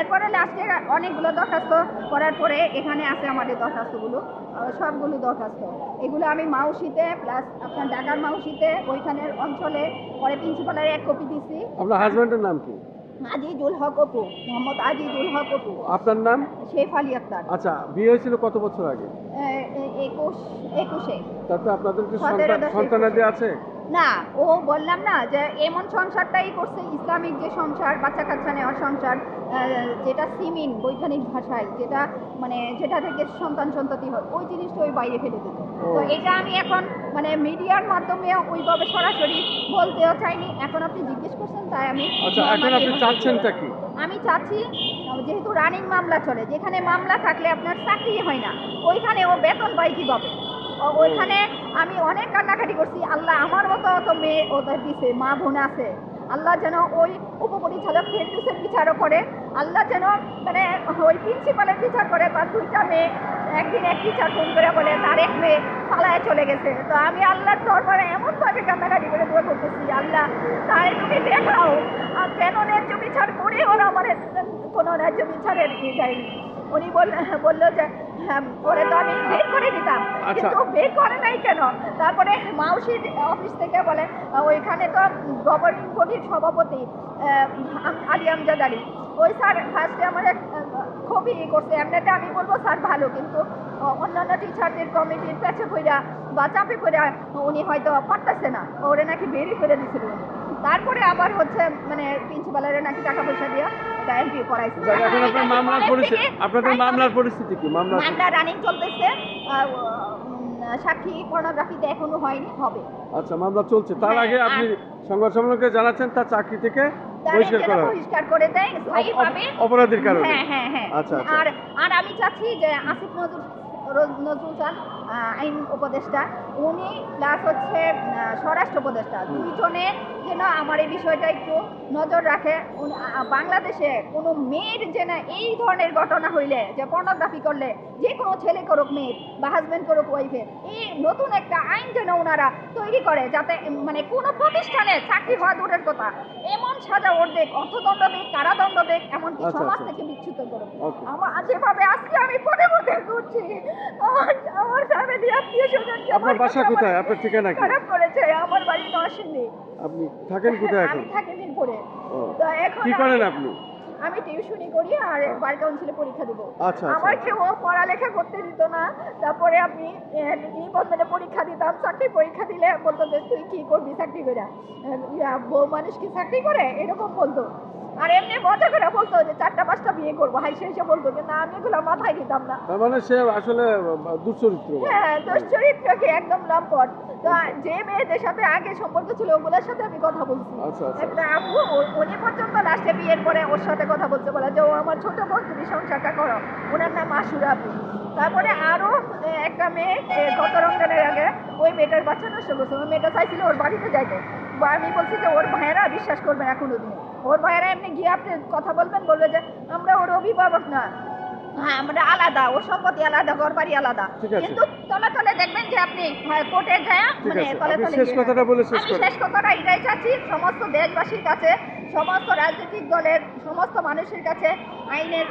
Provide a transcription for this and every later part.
এরপরে লাস্টে অনেকগুলো দরখাস্ত করার পরে এখানে আছে আমাদের দরখাস্তগুলো সবগুলো দরখাস্ত। এগুলো আমি মাউসিতে প্লাস আপনার ঢাকার মাউসিতে ওইখানের অঞ্চলে পরে প্রিন্সিপালের এক কপি দিছি। আপনার হাজব্যান্ডের নাম কি? আজিজুল হক অপু মোহাম্মদ আজিজুল হক অপু। আপনার নাম? শেফ আলী আক্তার। আচ্ছা বিয়ে হয়েছিল কত বছর আগে? একুশ একুশে। তাতে আপনাদের কি সন্তানাদি আছে? না ও বললাম না যে এমন সংসারটাই করছে ইসলামিক যে সংসার বাচ্চা কাচ্চা নেওয়ার সংসার যেটা সিমিন বৈজ্ঞানিক ভাষায় যেটা মানে যেটা থেকে সন্তান সন্ততি হয় ওই জিনিসটা ওই বাইরে ফেলে দিত। তো এটা আমি এখন মানে মিডিয়ার মাধ্যমে ওইভাবে সরাসরি বলতেও চাইনি এখন আপনি জিজ্ঞেস করছেন তাই আমি আচ্ছা এখন আপনি চাচ্ছেনটা কি? আমি চাচ্ছি যেহেতু রানিং মামলা চলে যেখানে মামলা থাকলে আপনার চাকরি হয় না ওইখানে ও বেতন পাই কীভাবে? ওইখানে আমি অনেক কান্নাকাটি করছি। আল্লাহ আমার মতো অত মেয়ে ওদের দিছে, মা বোন আছে। আল্লাহ যেন ওই উপপরিচালক ফেরদুসের বিচারও করে। আল্লাহ যেন মানে ওই প্রিন্সিপালের বিচার করে, তার দুইটা মেয়ে একদিন এক টিচার ফোন করে বলে, তার এক মেয়ে পালায় চলে গেছে। তো আমি আল্লাহর দরবারে এমনভাবে কান্নাকাটি করে দোয়া করতেছি, আল্লাহ, তাই তুমি দেখাও। আর কেন ন্যায্য বিচার করে ওরা আমার কোনো ন্যায্য বিচারের ই দেয়নি। উনি বল বলল যে হ্যাঁ, ওরে তো আমি বের করে দিতাম। আচ্ছা। কিন্তু বের করে নাই কেন? তারপরে মাউসির অফিস থেকে বলে ওইখানে তো গভর্নিং বডির সভাপতি আলী আমজাদ আলী। ওই স্যার ফার্স্টে আমার এক, খুবই ই করছে। এমনিতে আমি বলব স্যার ভালো কিন্তু অন্যান্য টিচারদের কমিটির কাছে পইরা বা চাপে পইরা উনি হয়তো পারতেছে না। ওরে নাকি বেরই করে দিছিল। তারপরে আবার হচ্ছে মানে প্রিন্সিপালের নাকি টাকা পয়সা দিয়ে এটা এমপি করাইছে। এখন আপনার মামলার পরিস্থিতি আপনাদের মামলার পরিস্থিতি কি? মামলা মামলা রানিং চলতেছে। সাক্ষী পর্নোগ্রাফিতে এখনও হয়নি হবে। আচ্ছা মামলা চলছে। তার হ্যাঁ, আগে আপনি সংবাদ সম্মেলনকে জানাচ্ছেন তার চাকরি থেকে বহিষ্কার করা বহিষ্কার করে দেয় স্থায়ীভাবে অপ- অপরাধীর কারণে। হ্যাঁ হ্যাঁ হ্যাঁ। আচ্ছা, আচ্ছা। আর আর আমি চাচ্ছি যে আসিফ নজরুল নজরুল চান আইন উপদেষ্টা। উনি প্লাস হচ্ছে স্বরাষ্ট্র উপদেষ্টা। দুইজনে যেন আমার এই বিষয়টা একটু নজর রাখে। বাংলাদেশে কোনো মেয়ের যেন এই ধরনের ঘটনা হইলে যে পর্নোগ্রাফি করলে যে কোনো ছেলে করুক মেয়ের বা হাজব্যান্ড করুক ওয়াইফের এই নতুন একটা আইন যেন ওনারা তৈরি করে যাতে মানে কোনো প্রতিষ্ঠানে চাকরি হওয়া দূরের কথা। এমন সাজা ওর দেখ অর্থদণ্ড দেখ কারাদণ্ড দেখ এমনকি আচ্ছা, সমাজ আচ্ছা। থেকে বিচ্যুত করুক. আমার যেভাবে আজকে আমি পদে পদে ঘুরছি আমার আমার ফ্যামিলি আত্মীয় স্বজন আপনার বাসা কোথায়? আপনার ঠিকানা কি? খারাপ করেছে আমার বাড়ি নরসিংদী আপনি থাকেন কোথায় এখন? আমি থাকি মিরপুরে। তো এখন কি করেন আপনি? আমি টিউশনি করি আর বার কাউন্সিলে পরীক্ষা দেবো। আচ্ছা, আচ্ছা। আমাকে ও পড়ালেখা করতে দিত না। তারপরে আমি আহ, নিবন্ধনে পরীক্ষা দিতাম। চাকরি পরীক্ষা দিলে বলতো যে তুই কি করবি চাকরি করে বউ মানুষ কি চাকরি করে? এরকম বলতো। আর এমনি মজা করে বলতো যে পাঁচটা বিয়ে করব হাই শেষে বলতো কিন্তু আমি এগুলো মাথায় দিতাম না। তার মানে সে আসলে দুশ্চরিত্র। হ্যাঁ দুশ্চরিত্রকে একদম লম্পট। তো যে মেয়েদের সাথে আগে সম্পর্ক ছিল ওগুলোর সাথে আমি কথা বলছি। আচ্ছা, আচ্ছা। আপু উনি পর্যন্ত লাস্টে বিয়ের পরে ওর সাথে কথা বলতে বলে যে ও আমার ছোট বোন তুমি সংসারটা করো। ওনার নাম আশুরা আপু তারপরে আরও একটা মেয়ে গত রমজানের আগে ওই মেয়েটার বাচ্চা নষ্ট করছে। ওই মেয়েটা চাইছিল ওর বাড়িতে যাইতে। বা আমি বলছি যে ওর ভাইয়েরা বিশ্বাস করবে না কোনোদিনও ওর ভাইয়েরা এমনি গিয়ে আপনি কথা বলবেন বলবে যে আমরা ওর অভিভাবক না। হ্যাঁ আমরা আলাদা ওর সম্পত্তি আলাদা ঘর বাড়ি আলাদা। কিন্তু তলে তলে দেখবেন যে আপনি হ্যাঁ, কোর্টে যায় মানে তলে তলে শেষ কথাটা বলে শেষ কথাটা এটাই চাচ্ছি সমস্ত দেশবাসীর কাছে সমস্ত রাজনৈতিক দলের সমস্ত মানুষের কাছে আইনের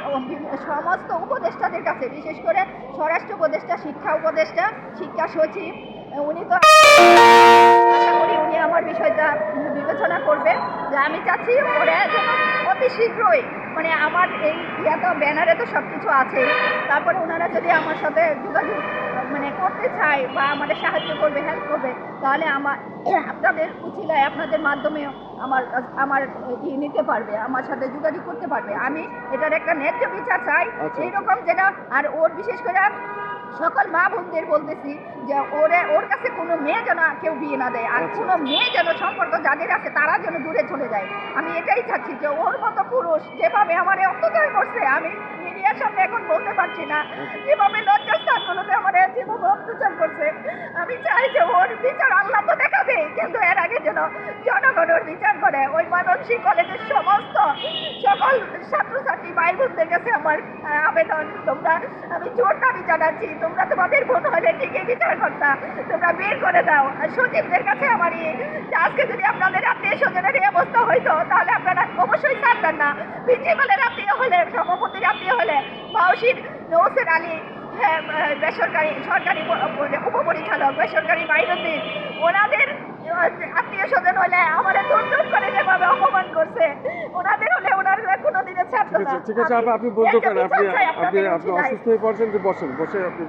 সমস্ত উপদেষ্টাদের কাছে বিশেষ করে স্বরাষ্ট্র উপদেষ্টা শিক্ষা উপদেষ্টা শিক্ষা সচিব উনি তো উনি আমার বিষয়টা বিবেচনা করবে। যে আমি চাচ্ছি ওরা যেন অতি শীঘ্রই মানে আমার এই ইয়াতো ব্যানারে তো সব কিছু আছে তারপরে ওনারা যদি আমার সাথে যোগাযোগ মানে করতে চায় বা আমাদের সাহায্য করবে হেল্প করবে তাহলে আমার আপনাদের উচিলায় আপনাদের মাধ্যমেও আমার আমার ই নিতে পারবে আমার সাথে যোগাযোগ করতে পারবে। আমি এটার একটা ন্যায্য বিচার চাই। আচ্ছা। এইরকম যেন আর ওর বিশেষ করে সকল মা বোনদের বলতেছি যে ওরে ওর কাছে কোনো মেয়ে যেন কেউ বিয়ে না দেয়। আর আচ্ছা। কোনো মেয়ে যেন সম্পর্ক যাদের আছে তারা যেন দূরে চলে যায়। আমি এটাই চাচ্ছি যে ওর মতো পুরুষ যেভাবে আমার অত্যাচার করছে আমি মিডিয়ার সামনে এখন বলতে পারছি না। যেভাবে লজ্জাস্থানগুলোতে আমার যেভাবে অত্যাচার করছে আমি চাই যে ওর বিচার আল্লাহ তো দেখাবে কিন্তু এর আগে যেন জনগণ ওর বিচার করে। ওই মানসিক কলেজের সমস্ত সকল ছাত্রছাত্রী ভাই বোনদের কাছে আমার আবেদন। তোমরা আমি জোর দাবি জানাচ্ছি তোমরা তোমাদের বোন হলে ঠিকই বিচার করতা তোমরা বের করে দাও। সচিবদের কাছে আমার আজকে যদি আপনাদের আত্মীয় স্বজনের এই অবস্থা হইতো তাহলে আপনারা অবশ্যই ছাড়বেন না। প্রিন্সিপালের আত্মীয় হলে সভাপতির আত্মীয় হলে মাউসির নৌসের আলী হ্যাঁ, বেসরকারি সরকারি উপপরিচালক বেসরকারি মাইনুদ্দিন ওনাদের আত্মীয় স্বজন হলে আমাদের দূর দূর করে যেভাবে অপমান করছে ওনাদের হলে ওনারা কোনোদিনও ছাড়তো ঠিক না। আছে ঠিক আছে আপনি বলতে একটা পারেন আপনি আপনি আপনি অসুস্থ হয়ে পড়ছেন যে বসেন বসে আপনি